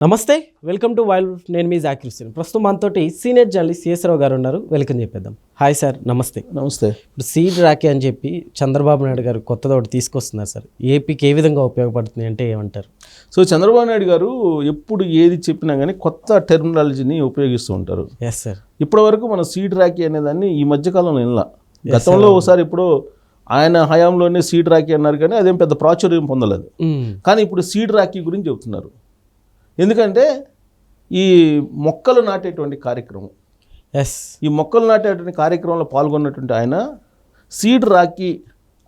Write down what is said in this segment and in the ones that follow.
నమస్తే welcome to wild నేను మీ జాకిర్ ప్రస్తుతం మనతోటి సీనియర్ జర్నలిస్ట్ సిఎస్రావు గారు ఉన్నారు. వెల్కమ్ చెప్పేద్దాం. హాయ్ సార్ నమస్తే. నమస్తే. ఇప్పుడు సీడ్ రాఖీ అని చెప్పి చంద్రబాబు నాయుడు గారు కొత్తది ఒకటి తీసుకొస్తున్నారు సార్. ఏపీకి ఏ విధంగా ఉపయోగపడుతుంది అంటే ఏమంటారు? సో చంద్రబాబు నాయుడు గారు ఎప్పుడు ఏది చెప్పినా కానీ కొత్త టెర్మినాలజీని ఉపయోగిస్తూ ఉంటారు. ఎస్ సార్ ఇప్పటి వరకు మన సీడ్ రాఖీ అనేదాన్ని ఈ మధ్యకాలంలో వినలా. గతంలో ఒకసారి ఇప్పుడు ఆయన హయాంలోనే సీడ్ రాఖీ అన్నారు కానీ అదేం పెద్ద ప్రాచుర్యం పొందలేదు. కానీ ఇప్పుడు సీడ్ రాఖీ గురించి చెబుతున్నారు ఎందుకంటే ఈ మొక్కలు నాటేటువంటి కార్యక్రమం. ఎస్ ఈ మొక్కలు నాటేటువంటి కార్యక్రమంలో పాల్గొన్నటువంటి ఆయన సీడ్ రాఖీ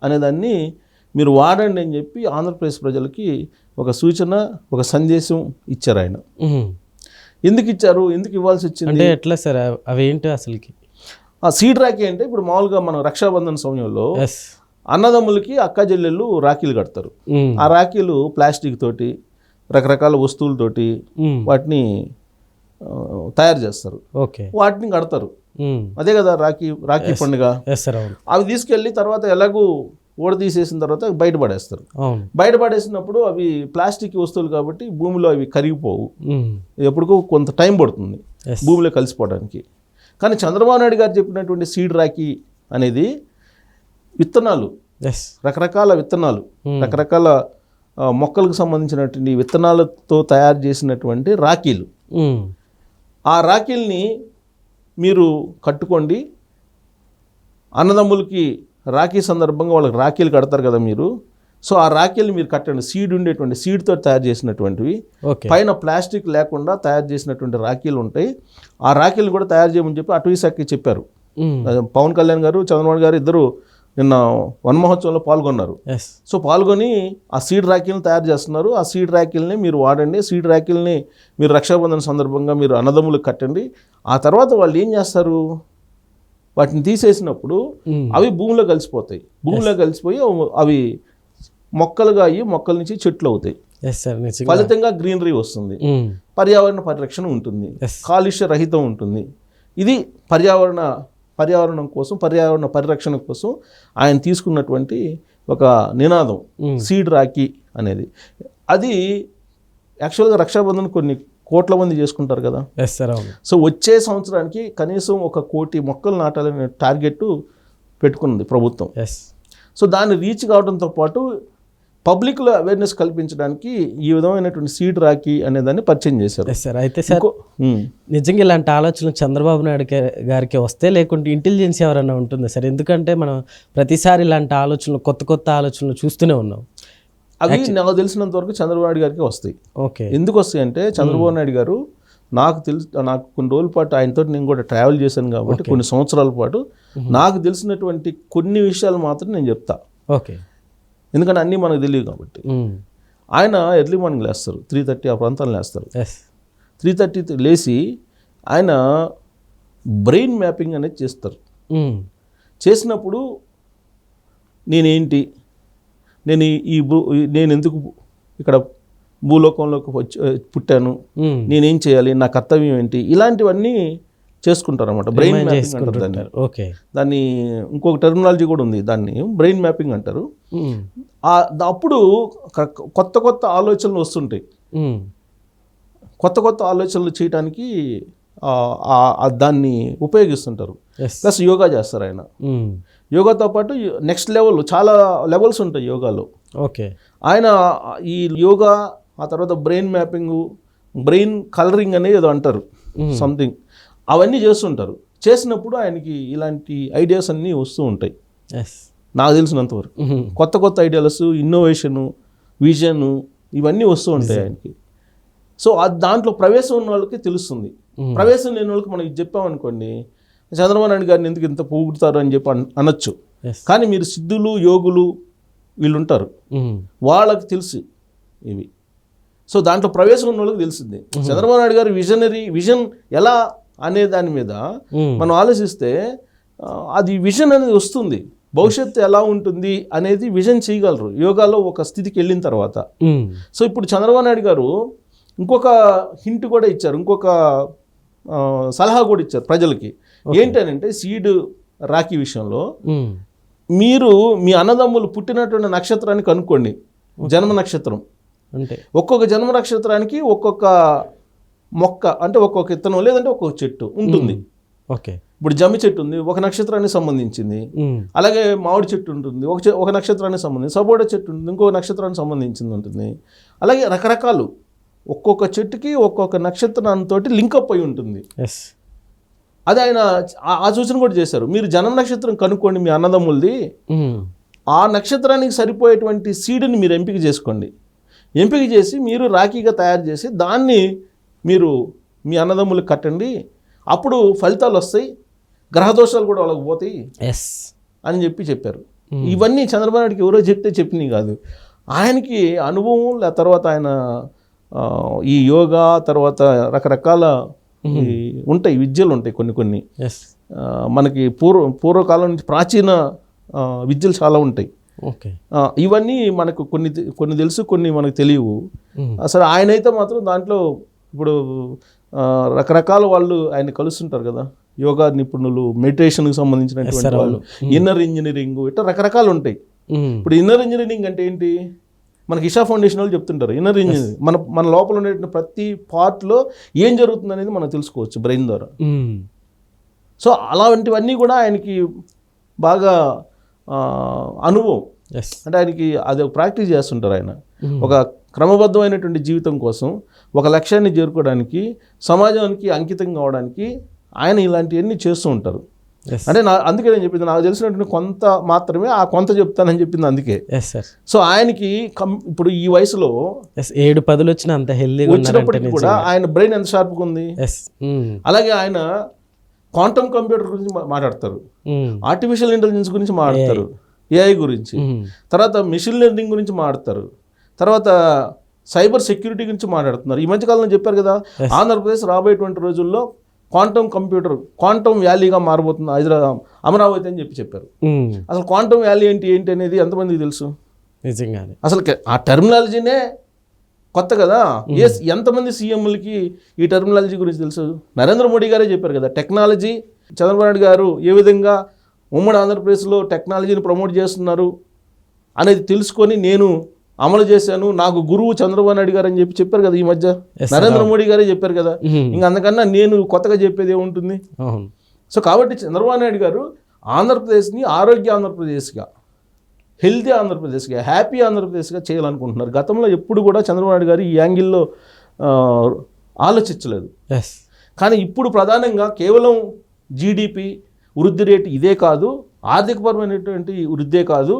అనేదాన్ని మీరు వాడండి అని చెప్పి ఆంధ్రప్రదేశ్ ప్రజలకి ఒక సూచన ఒక సందేశం ఇచ్చారు ఆయన. ఎందుకు ఇచ్చారు? ఎందుకు ఇవ్వాల్సి వచ్చింది? అంటే ఎట్లా సార్? అవి- అవేంటి అసలుకి? ఆ సీడ్ రాఖీ అంటే ఇప్పుడు మామూలుగా మనం రక్షాబంధన్ సమయంలో అన్నదమ్ములకి అక్క చెల్లెళ్ళు రాఖీలు కడతారు. ఆ రాఖీలు ప్లాస్టిక్ తోటి రకరకాల వస్తువులతోటి వాటిని తయారు చేస్తారు. ఓకే. వాటిని కడతారు. అదే కదా రాఖీ రాఖీ పండుగ. అవి తీసుకెళ్ళి తర్వాత ఎలాగూ ఓడ తీసేసిన తర్వాత బయటపడేస్తారు. అవును. బయటపడేసినప్పుడు అవి ప్లాస్టిక్ వస్తువులు కాబట్టి భూమిలో అవి కరిగిపోవు. ఎప్పటికో కొంత టైం పడుతుంది. భూమిలో కలిసిపోవడానికి. కానీ చంద్రబాబు నాయుడు గారు చెప్పినటువంటి సీడ్ రాఖీ అనేది విత్తనాలు. రకరకాల విత్తనాలు. రకరకాల మొక్కలకు సంబంధించినటువంటి విత్తనాలతో తయారు చేసినటువంటి రాఖీలు. ఆ రాఖీల్ని మీరు కట్టుకోండి. అన్నదమ్ములకి రాఖీ సందర్భంగా వాళ్ళకి రాఖీలు కడతారు కదా మీరు. సో ఆ రాఖీలు మీరు కట్టండి. సీడ్ ఉండేటువంటి సీడ్తో తయారు చేసినటువంటివి. పైన ప్లాస్టిక్ లేకుండా తయారు చేసినటువంటి రాఖీలు ఉంటాయి. ఆ రాఖీలు కూడా తయారు చేయమని చెప్పి అటవీ శాఖకి చెప్పారు. పవన్ కళ్యాణ్ గారు చంద్రబాబు గారు ఇద్దరు నిన్న వన్ మహోత్సవంలో పాల్గొన్నారు. సో పాల్గొని ఆ సీడ్ ర్యాకిల్ని తయారు చేస్తున్నారు. ఆ సీడ్ ర్యాకిల్ని మీరు వాడండి. సీడ్ ర్యాకిల్ని మీరు రక్షాబంధన సందర్భంగా మీరు అన్నదమ్ములకు కట్టండి. ఆ తర్వాత వాళ్ళు ఏం చేస్తారు? వాటిని తీసేసినప్పుడు మ్మ్. అవి భూమిలో కలిసిపోతాయి. భూమిలో కలిసిపోయి అవి మొక్కలుగా అయ్యి మొక్కల నుంచి చెట్లు అవుతాయి. ఫలితంగా గ్రీనరీ వస్తుంది. మ్మ్. పర్యావరణ పరిరక్షణ ఉంటుంది. కాలుష్య రహితం ఉంటుంది. ఇది పర్యావరణ పర్యావరణం కోసం పర్యావరణ పరిరక్షణ కోసం ఆయన తీసుకున్నటువంటి ఒక నినాదం. సీడ్ రాఖీ అనేది. అది యాక్చువల్గా రక్షాబంధన్ కొన్ని కోట్ల మంది చేసుకుంటారు కదా. ఎస్ సార్ అవును. సో వచ్చే సంవత్సరానికి కనీసం ఒక కోటి మొక్కలు నాటాలనే టార్గెట్ పెట్టుకున్నది ప్రభుత్వం. ఎస్ సో దాన్ని రీచ్ కావడంతో పాటు పబ్లిక్లో అవేర్నెస్ కల్పించడానికి ఈ విధమైనటువంటి సీడ్ రాఖీ అనే దాన్ని పరిచయం చేశారు. సార్ అయితే సార్. నిజంగా ఇలాంటి ఆలోచనలు చంద్రబాబు నాయుడు గారికి వస్తే లేకుంటే ఇంటెలిజెన్స్ ఎవరైనా ఉంటుందా సార్? ఎందుకంటే మనం ప్రతిసారి ఇలాంటి ఆలోచనలు కొత్త కొత్త ఆలోచనలు చూస్తూనే ఉన్నాం. అవి నాకు తెలిసినంత వరకు చంద్రబాబు నాయుడు గారికి వస్తాయి. ఓకే. ఎందుకు వస్తాయి అంటే చంద్రబాబు నాయుడు గారు నాకు తెలుసు నాకు కొన్ని రోజుల పాటు ఆయనతో నేను కూడా ట్రావెల్ చేశాను కాబట్టి కొన్ని సంవత్సరాల పాటు నాకు తెలిసినటువంటి కొన్ని విషయాలు మాత్రం నేను చెప్తా. ఓకే. ఎందుకంటే అన్నీ మనకు తెలియదు కాబట్టి. ఆయన ఎర్లీ మార్నింగ్ లేస్తారు. త్రీ థర్టీ ఆ ప్రాంతాలు లేస్తారు. త్రీ థర్టీ లేచి ఆయన బ్రెయిన్ మ్యాపింగ్ అనేది చేస్తారు. చేసినప్పుడు నేనేంటి? నేను ఈ- ఈ భూ నేను ఎందుకు నేను భూలోకంలోకి వచ్చి పుట్టాను? నేనేం చేయాలి? నా కర్తవ్యం ఏంటి? ఇలాంటివన్నీ చేసుకుంటారు అనమాట బ్రెయిన్ మ్యాపింగ్ అంటారు దాన్ని. ఓకే దాన్ని ఇంకొక టెర్మినాలజీ కూడా ఉంది దాన్ని. బ్రెయిన్ మ్యాపింగ్ అంటారు. ద- అప్పుడు కొత్త కొత్త ఆలోచనలు వస్తుంటాయి. కొత్త కొత్త ఆలోచనలు చేయడానికి దాన్ని ఉపయోగిస్తుంటారు. ప్లస్ యోగా చేస్తారు ఆయన. యోగాతో పాటు నెక్స్ట్ లెవెల్ చాలా లెవెల్స్ ఉంటాయి యోగాలో. ఓకే ఆయన ఈ యోగా ఆ తర్వాత బ్రెయిన్ మ్యాపింగ్ బ్రెయిన్ కలరింగ్ అనేది ఏదో అంటారు. సంథింగ్ అవన్నీ చేస్తుంటారు. చేసినప్పుడు ఆయనకి ఇలాంటి ఐడియాస్ అన్నీ వస్తూ ఉంటాయి. నాకు తెలిసినంత వరకు. కొత్త కొత్త ఐడియాలస్ ఇన్నోవేషను విజన్ ఇవన్నీ వస్తూ ఉంటాయి ఆయనకి. సో దాంట్లో ప్రవేశం ఉన్న వాళ్ళకి తెలుస్తుంది. ప్రవేశం లేని వాళ్ళకి మనం ఇది చెప్పామనుకోండి చంద్రబాబు నాయుడు గారిని ఎందుకు ఇంత పొగుడుతారు అని చెప్పి అన్- అనొచ్చు. కానీ మీరు సిద్ధులు యోగులు వీళ్ళు ఉంటారు వాళ్ళకి తెలుసు ఇవి. సో దాంట్లో ప్రవేశం ఉన్న వాళ్ళకి తెలిసింది. చంద్రబాబు నాయుడు గారు విజనరీ విజన్ ఎలా అనే దాని మీద మనం ఆలోచిస్తే అది విజన్ అనేది వస్తుంది. భవిష్యత్తు ఎలా ఉంటుంది అనేది విజన్ చేయగలరు. యోగాలో ఒక స్థితికి వెళ్ళిన తర్వాత. సో ఇప్పుడు చంద్రబాబు నాయుడు గారు ఇంకొక హింట్ కూడా ఇచ్చారు. ఇంకొక సలహా కూడా ఇచ్చారు ప్రజలకి. ఏంటనంటే సీడ్ రాఖీ విషయంలో మీరు మీ అన్నదమ్ములు పుట్టినటువంటి నక్షత్రాన్ని కనుక్కోండి. జన్మ నక్షత్రం. అంటే ఒక్కొక్క జన్మ నక్షత్రానికి ఒక్కొక్క మొక్క అంటే ఒక్కొక్క ఇత్తనం లేదంటే ఒక్కొక్క చెట్టు ఉంటుంది. ఓకే. ఇప్పుడు జమ్మి చెట్టు ఉంది ఒక నక్షత్రానికి సంబంధించింది. అలాగే మామిడి చెట్టు ఉంటుంది ఒక చె- ఒక నక్షత్రానికి సంబంధించి సపోటా చెట్టు ఉంటుంది ఇంకో నక్షత్రానికి సంబంధించింది ఉంటుంది. అలాగే రకరకాలు ఒక్కొక్క చెట్టుకి ఒక్కొక్క నక్షత్రంతో లింకప్ అయి ఉంటుంది. ఎస్. అది ఆయన ఆ- సూచన కూడా చేశారు. మీరు జనం నక్షత్రం కనుక్కోండి మీ అన్నదమ్ములది. ఆ నక్షత్రానికి సరిపోయేటువంటి సీడ్ని మీరు ఎంపిక చేసుకోండి. ఎంపిక చేసి మీరు రాఖీగా తయారు చేసి దాన్ని మీరు మీ అన్నదమ్ములకు కట్టండి అప్పుడు ఫలితాలు వస్తాయి గ్రహదోషాలు కూడా వాళ్ళకి పోతాయి ఎస్ అని చెప్పి చెప్పారు. ఇవన్నీ చంద్రబాబు నాయుడుకి ఎవరో చెప్తే చెప్పినవి కాదు. ఆయనకి అనుభవం లే తర్వాత ఆయన ఈ యోగా తర్వాత రకరకాల ఈ ఉంటాయి విద్యలు ఉంటాయి కొన్ని కొన్ని. మనకి పూర్వ పూర్వకాలం నుంచి ప్రాచీన విద్యలు చాలా ఉంటాయి. ఇవన్నీ మనకు కొన్ని కొన్ని తెలుసు కొన్ని మనకు తెలియవు. ఉమ్, అసలు ఆయన అయితే మాత్రం దాంట్లో ఇప్పుడు రకరకాల వాళ్ళు ఆయన కలుస్తుంటారు కదా. యోగా నిపుణులు మెడిటేషన్కి సంబంధించినటువంటి వాళ్ళు ఇన్నర్ ఇంజనీరింగ్ ఇట్లా రకరకాలు ఉంటాయి. ఇప్పుడు ఇన్నర్ ఇంజనీరింగ్ అంటే ఏంటి? మనకి ఇషా ఫౌండేషన్ వాళ్ళు చెప్తుంటారు ఇన్నర్ ఇంజనీరింగ్. మన మన లోపల ఉండే ప్రతి పార్ట్లో ఏం జరుగుతుంది అనేది మనం తెలుసుకోవచ్చు బ్రెయిన్ ద్వారా. సో అలాంటివన్నీ కూడా ఆయనకి బాగా అనుభవం. అంటే ఆయనకి అది ప్రాక్టీస్ చేస్తుంటారు ఆయన. ఒక క్రమబద్ధమైనటువంటి జీవితం కోసం ఒక లక్ష్యాన్ని చేరుకోవడానికి సమాజానికి అంకితం కావడానికి ఆయన ఇలాంటివన్నీ చేస్తూ ఉంటారు. అంటే నా అందుకే నేను చెప్పింది నాకు తెలిసినటువంటి కొంత మాత్రమే ఆ కొంత చెప్తానని చెప్పింది అందుకే. ఎస్ సార్ సో ఆయనకి ఇప్పుడు ఈ వయసులో ఏడు పదులు వచ్చిన అంత ఉన్నారంటే వచ్చినప్పటికీ కూడా ఆయన బ్రెయిన్ ఎంత షార్ప్గా ఉంది? ఉమ్, అలాగే ఆయన క్వాంటమ్ కంప్యూటర్ గురించి మాట్లాడతారు. ఆర్టిఫిషియల్ ఇంటెలిజెన్స్ గురించి మాట్లాడతారు. ఏఐ గురించి. ఉమ్, తర్వాత మిషన్ లెర్నింగ్ గురించి మాట్లాడతారు. తర్వాత సైబర్ సెక్యూరిటీ గురించి మాట్లాడుతున్నారు. ఈ మధ్యకాలంలో చెప్పారు కదా ఆంధ్రప్రదేశ్ రాబోయేటువంటి రోజుల్లో క్వాంటమ్ కంప్యూటర్ క్వాంటమ్ వ్యాలీగా మారబోతుంది హైదరాబాద్ అమరావతి అని చెప్పి చెప్పారు. అసలు క్వాంటమ్ వ్యాలీ ఏంటి ఏంటి అనేది ఎంతమందికి తెలుసు? నిజంగానే. అసలు ఆ టెర్మినాలజీనే కొత్త కదా. ఏ ఎంతమంది సీఎంలకి ఈ టెర్మినాలజీ గురించి తెలుసు? నరేంద్ర మోడీ గారే చెప్పారు కదా టెక్నాలజీ. చంద్రబాబు నాయుడు గారు ఏ విధంగా ఉమ్మడి ఆంధ్రప్రదేశ్లో టెక్నాలజీని ప్రమోట్ చేస్తున్నారు అనేది తెలుసుకొని నేను అమలు చేశాను. నాకు గురువు చంద్రబాబు నాయుడు గారు అని చెప్పి చెప్పారు కదా ఈ మధ్య. నరేంద్ర మోడీ గారే చెప్పారు కదా. ఉమ్, ఇంకా అందుకన్నా నేను కొత్తగా చెప్పేది ఏముంటుంది? సో కాబట్టి చంద్రబాబు నాయుడు గారు ఆంధ్రప్రదేశ్ని ఆరోగ్య ఆంధ్రప్రదేశ్గా హెల్తీ ఆంధ్రప్రదేశ్గా హ్యాపీ ఆంధ్రప్రదేశ్గా చేయాలనుకుంటున్నారు. గతంలో ఎప్పుడు కూడా చంద్రబాబు నాయుడు గారు ఈ యాంగిల్లో ఆలోచించలేదు. కానీ ఇప్పుడు ప్రధానంగా కేవలం జీడిపి వృద్ధి రేటు ఇదే కాదు ఆర్థికపరమైనటువంటి వృద్ధే కాదు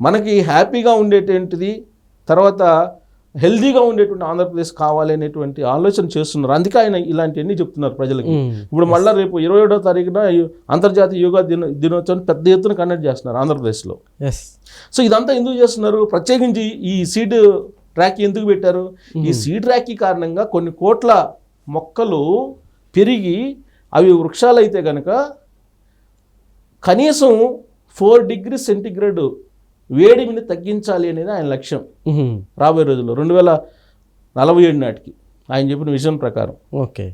మనకి హ్యాపీగా ఉండేటువంటిది తర్వాత హెల్దీగా ఉండేటువంటి ఆంధ్రప్రదేశ్ కావాలి అనేటువంటి ఆలోచన చేస్తున్నారు. అందుకే ఆయన ఇలాంటివన్నీ చెప్తున్నారు ప్రజలకి. ఇప్పుడు మళ్ళీ రేపు ఇరవై ఏడో తారీఖున అంతర్జాతీయ యోగా దిన దినోత్సవం పెద్ద ఎత్తున కండక్ట్ చేస్తున్నారు ఆంధ్రప్రదేశ్లో. ఎస్ సో ఇదంతా ఎందుకు చేస్తున్నారు? ప్రత్యేకించి ఈ సీడ్ ట్రాక్ ఎందుకు పెట్టారు? ఈ సీడ్ ట్రాక్ కారణంగా కొన్ని కోట్ల మొక్కలు పెరిగి అవి వృక్షాలు అయితే కనుక కనీసం ఫోర్ డిగ్రీ సెంటిగ్రేడ్ వేడిమిని తగ్గించాలి అనేది ఆయన లక్ష్యం. రాబోయే రోజుల్లో. రెండు వేల నలభై ఏడు నాటికి ఆయన చెప్పిన విజన్ ప్రకారం. ఓకే.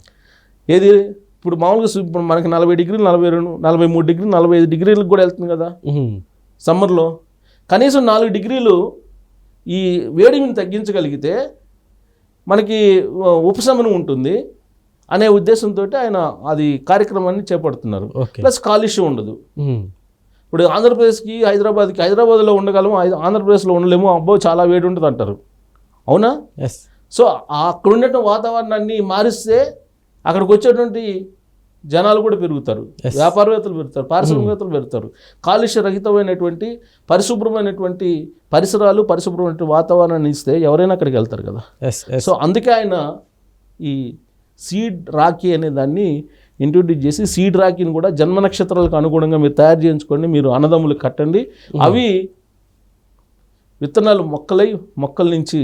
ఏది? ఇప్పుడు మామూలుగా ఇప్పుడు మనకి నలభై డిగ్రీలు నలభై రెండు నలభై మూడు డిగ్రీలు నలభై ఐదు డిగ్రీలకు కూడా వెళ్తుంది కదా? సమ్మర్లో. కనీసం నాలుగు డిగ్రీలు ఈ వేడిమిని తగ్గించగలిగితే మనకి ఉపశమనం ఉంటుంది అనే ఉద్దేశంతో ఆయన అది కార్యక్రమాన్ని చేపడుతున్నారు. ప్లస్ కాలుష్యం ఉండదు. ఇప్పుడు ఆంధ్రప్రదేశ్కి హైదరాబాద్కి హైదరాబాద్లో ఉండగలము? ఆంధ్రప్రదేశ్లో ఉండలేము. అబ్బో చాలా వేడి ఉంటుంది అంటారు. అవునా? ఎస్ సో అక్కడ ఉండేటువంటి వాతావరణాన్ని మారిస్తే అక్కడికి వచ్చేటువంటి జనాలు కూడా పెరుగుతారు. వ్యాపారవేత్తలు పెరుగుతారు పారిశ్రామికవేత్తలు పెరుగుతారు. కాలుష్య రహితమైనటువంటి పరిశుభ్రమైనటువంటి పరిసరాలు పరిశుభ్రమైనటువంటి వాతావరణాన్ని ఇస్తే ఎవరైనా అక్కడికి వెళ్తారు కదా. సో అందుకే ఆయన ఈ సీడ్ రాఖీ అనే దాన్ని ఇంట్రొడ్యూస్ చేసి సీడ్ రాఖీని కూడా జన్మ నక్షత్రాలకు అనుగుణంగా మీరు తయారు చేయించుకోండి మీరు అన్నదమ్ములు కట్టండి. అవి విత్తనాలు మొక్కలై మొక్కల నుంచి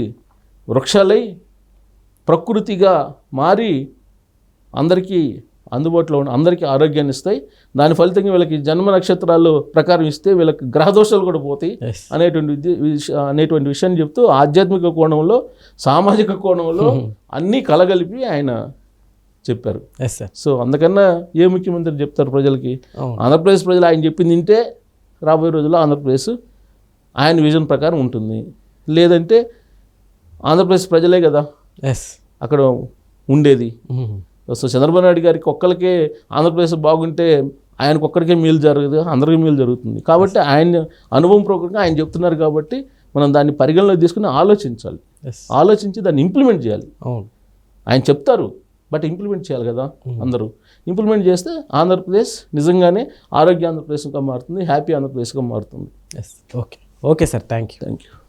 వృక్షాలై ప్రకృతిగా మారి అందరికీ అందుబాటులో ఉన్న అందరికీ ఆరోగ్యాన్ని ఇస్తాయి. దాని ఫలితంగా వీళ్ళకి జన్మ నక్షత్రాలు ప్రకారం ఇస్తే వీళ్ళకి గ్రహదోషాలు కూడా పోతాయి అనేటువంటి అనేటువంటి విషయాన్ని చెప్తూ ఆధ్యాత్మిక కోణంలో సామాజిక కోణంలో అన్నీ కలగలిపి ఆయన చెప్పారు. ఎస్ సార్ సో అందుకన్నా ఏ ముఖ్యమంత్రి చెప్తారు ప్రజలకి? ఆంధ్రప్రదేశ్ ప్రజలు ఆయన చెప్పింది వింటే రాబోయే రోజుల్లో ఆంధ్రప్రదేశ్ ఆయన విజన్ ప్రకారం ఉంటుంది. లేదంటే ఆంధ్రప్రదేశ్ ప్రజలే కదా ఎస్ అక్కడ ఉండేది. సో చంద్రబాబు నాయుడు గారికి ఒక్కరికే ఆంధ్రప్రదేశ్ బాగుంటే ఆయనకు ఒక్కడికే మేలు జరగదు అందరికీ మేలు జరుగుతుంది. కాబట్టి ఆయన అనుభవం ప్రకారంగా ఆయన చెప్తున్నారు కాబట్టి మనం దాన్ని పరిగణలోకి తీసుకుని ఆలోచించాలి. ఆలోచించి దాన్ని ఇంప్లిమెంట్ చేయాలి. ఆయన చెప్తారు. బట్ ఇంప్లిమెంట్ చేయాలి కదా అందరూ. ఇంప్లిమెంట్ చేస్తే ఆంధ్రప్రదేశ్ నిజంగానే ఆరోగ్య ఆంధ్రప్రదేశ్గా మారుతుంది హ్యాపీ ఆంధ్రప్రదేశ్గా మారుతుంది. Yes okay okay sir thank you thank you